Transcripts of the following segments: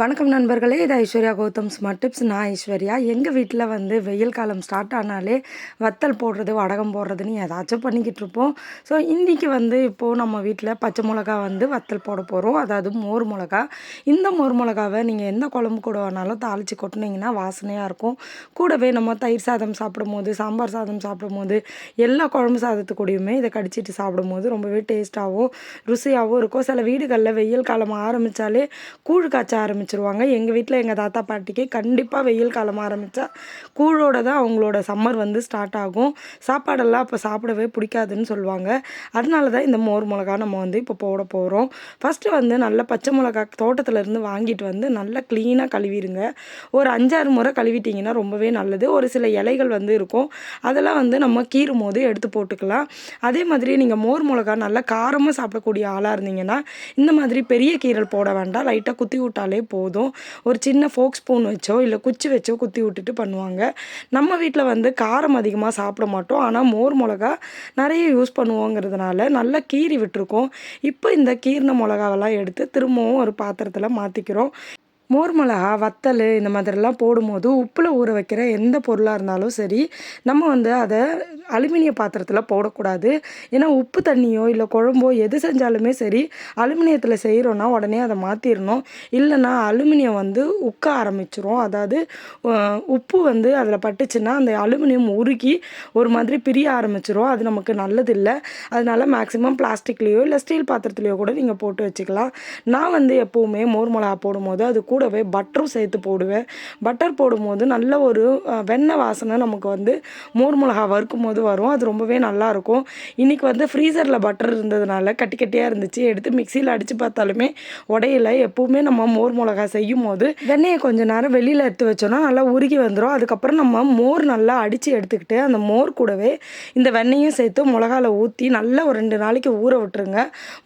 வணக்கம் நண்பர்களே இது ஐஸ்வர்யா கௌதம் ஸ்மார்ட் டிப்ஸ் நான் ஐஸ்வர்யா. எங்கள் வீட்டில் வந்து வெயில் காலம் ஸ்டார்ட் ஆனாலே வத்தல் போடுறது வடகம் போடுறதுன்னு ஏதாச்சும் பண்ணிக்கிட்டு இருப்போம். ஸோ இன்றைக்கி வந்து இப்போது நம்ம வீட்டில் பச்சை மிளகா வந்து வத்தல் போட போகிறோம் அதாவது மோர் மிளகா. இந்த மோர் மிளகாவை நீங்கள் எந்த குழம்பு கூட வேணாலும் தாளித்து கொட்டினீங்கன்னா வாசனையாக இருக்கும். கூடவே நம்ம தயிர் சாதம் சாப்பிடும் போது சாம்பார் சாதம் சாப்பிடும்போது எல்லா குழம்பு சாதத்துக்கூடையுமே இதை கடிச்சிட்டு சாப்பிடும் போது ரொம்பவே டேஸ்ட்டாகவும் ருசியாகவும் இருக்கும். சில வீடுகளில் வெயில் காலம் ஆரம்பித்தாலே கூழ் காய்ச்ச ஆரம்பிச்சு ஆரம்பிச்சிருவாங்க. எங்கள் வீட்டில் எங்கள் தாத்தா பாட்டிக்கு கண்டிப்பாக வெயில் காலம் ஆரம்பித்தா கூழோட தான் அவங்களோட சம்மர் வந்து ஸ்டார்ட் ஆகும். சாப்பாடெல்லாம் அப்போ சாப்பிடவே பிடிக்காதுன்னு சொல்லுவாங்க. அதனால தான் இந்த மோர் மிளகா நம்ம வந்து இப்போ போட போகிறோம் ஃபஸ்ட்டு வந்து நல்ல பச்சை மிளகா தோட்டத்துலேருந்து வாங்கிட்டு வந்து நல்லா க்ளீனாக கழுவிடுங்க. ஒரு அஞ்சாறு முறை கழுவிட்டிங்கன்னா ரொம்பவே நல்லது. ஒரு சில இலைகள் வந்து இருக்கும். அதெல்லாம் வந்து நம்ம கீறும் போது எடுத்து போட்டுக்கலாம். அதே மாதிரி நீங்கள் மோர் மிளகா நல்லா காரமாக சாப்பிடக்கூடிய ஆளாக இருந்தீங்கன்னா இந்த மாதிரி பெரிய கீரல் போட வேண்டாம். லைட்டாக குத்தி விட்டாலே போதும். ஒரு சின்ன ஃபோக் ஸ்பூன் வச்சோ இல்லை குச்சி வச்சோ குத்தி விட்டுட்டு பண்ணுவாங்க. நம்ம வீட்டில் வந்து காரம் அதிகமாக சாப்பிட மாட்டோம். ஆனால் மோர் மிளகா நிறைய யூஸ் பண்ணுவோங்கிறதுனால நல்லா கீறி விட்டுருக்கோம். இப்போ இந்த கீர்ண மிளகாவெல்லாம் எடுத்து திரும்பவும் ஒரு பாத்திரத்தில் மாற்றிக்கிறோம் மோர் மிளகா வத்தல் இந்த மாதிரிலாம் போடும்போது உப்பில் ஊற வைக்கிற எந்த பொருளாக இருந்தாலும் சரி நம்ம வந்து அதை அலுமினிய பாத்திரத்தில் போடக்கூடாது. ஏன்னா உப்பு தண்ணியோ இல்லை குழம்போ எது செஞ்சாலுமே சரி அலுமினியத்தில் செய்கிறோன்னா உடனே அதை மாற்றிடணும் இல்லைன்னா அலுமினியம் வந்து உக்க ஆரம்பிச்சிரும். அதாவது உப்பு வந்து அதில் பட்டுச்சுன்னா அந்த அலுமினியம் உருகி ஒரு மாதிரி பிரிய ஆரம்பிச்சிரும். அது நமக்கு நல்லதில்லை. அதனால் மேக்ஸிமம் பிளாஸ்டிக்லேயோ இல்லை ஸ்டீல் பாத்திரத்துலேயோ கூட நீங்கள் போட்டு வச்சுக்கலாம். நான் வந்து எப்போவுமே மோர் மிளகா போடும்போது அது கூடவே பட்டரும் சேர்த்து போடுவேன். பட்டர் போடும்போது நல்ல ஒரு வெண்ணெய் வாசனை நமக்கு வந்து மோர் மிளகா வறுக்கும் போது வரும். அது ரொம்பவே நல்லாயிருக்கும். இன்றைக்கி வந்து ஃப்ரீசரில் பட்டர் இருந்ததுனால கட்டி கட்டியாக இருந்துச்சு. எடுத்து மிக்சியில் அடித்து பார்த்தாலுமே உடையில. எப்போவுமே நம்ம மோர் மிளகா செய்யும் போது வெண்ணெயை கொஞ்சம் நேரம் வெளியில் எடுத்து வச்சோன்னா நல்லா உருகி வந்துடும் அதுக்கப்புறம் நம்ம மோர் நல்லா அடித்து எடுத்துக்கிட்டு அந்த மோர் கூடவே இந்த வெண்ணையும் சேர்த்து மிளகாவில் ஊற்றி நல்லா ஒரு ரெண்டு நாளைக்கு ஊற விட்டுருங்க.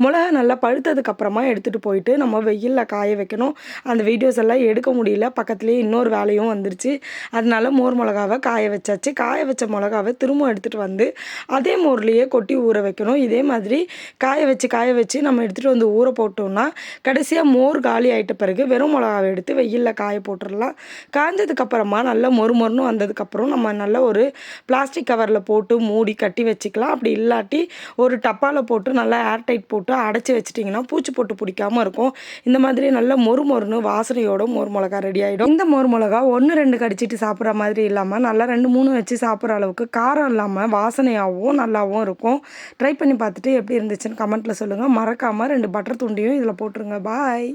மிளகா நல்லா பழுத்ததுக்கப்புறமா எடுத்துகிட்டு போயிட்டு நம்ம வெயிலில் காய வைக்கணும். அந்த வீடியோஸ் எல்லாம் எடுக்க முடியல. பக்கத்துலேயே இன்னொரு வேலையும் வந்துருச்சு. அதனால மோர் மிளகாவை காய வச்சாச்சு. காய வச்ச மிளகாவை திரும்ப எடுத்துகிட்டு வந்து அதே மோர்லேயே கொட்டி ஊற வைக்கணும். இதே மாதிரி காய வச்சு காய வச்சு நம்ம எடுத்துகிட்டு வந்து ஊற போட்டோம்னா கடைசியாக மோர் காலி ஆகிட்ட பிறகு வெறும் மிளகாவை எடுத்து வெயிலில் காய போட்டுடலாம் காய்ஞ்சதுக்கப்புறமா நல்லா மொறு மொறுன்னு வந்ததுக்கப்புறம் நம்ம நல்ல ஒரு பிளாஸ்டிக் கவரில் போட்டு மூடி கட்டி வச்சுக்கலாம். அப்படி இல்லாட்டி ஒரு டப்பாவில் போட்டு நல்லா ஏர்டைட் போட்டு அடைச்சி வச்சிட்டிங்கன்னா பூச்சி போட்டு பிடிக்காமல் இருக்கும். இந்த மாதிரி நல்லா மொறு மொறுன்னு வா வாசனையோட மோர் மிளகா ரெடி ஆகிடும் இந்த மோர் மிளகா ஒன்று ரெண்டு கடிச்சிட்டு சாப்பிட்ற மாதிரி இல்லாமல் நல்லா ரெண்டு மூணு வச்சு சாப்பிட்ற அளவுக்கு காரம் இல்லாமல் வாசனையாகவும் நல்லாவும் இருக்கும். ட்ரை பண்ணி பார்த்துட்டு எப்படி இருந்துச்சுன்னு கமெண்ட்டில் சொல்லுங்கள் மறக்காமல் ரெண்டு பட்டர் துண்டியும் இதில் போட்டுருங்க. பாய்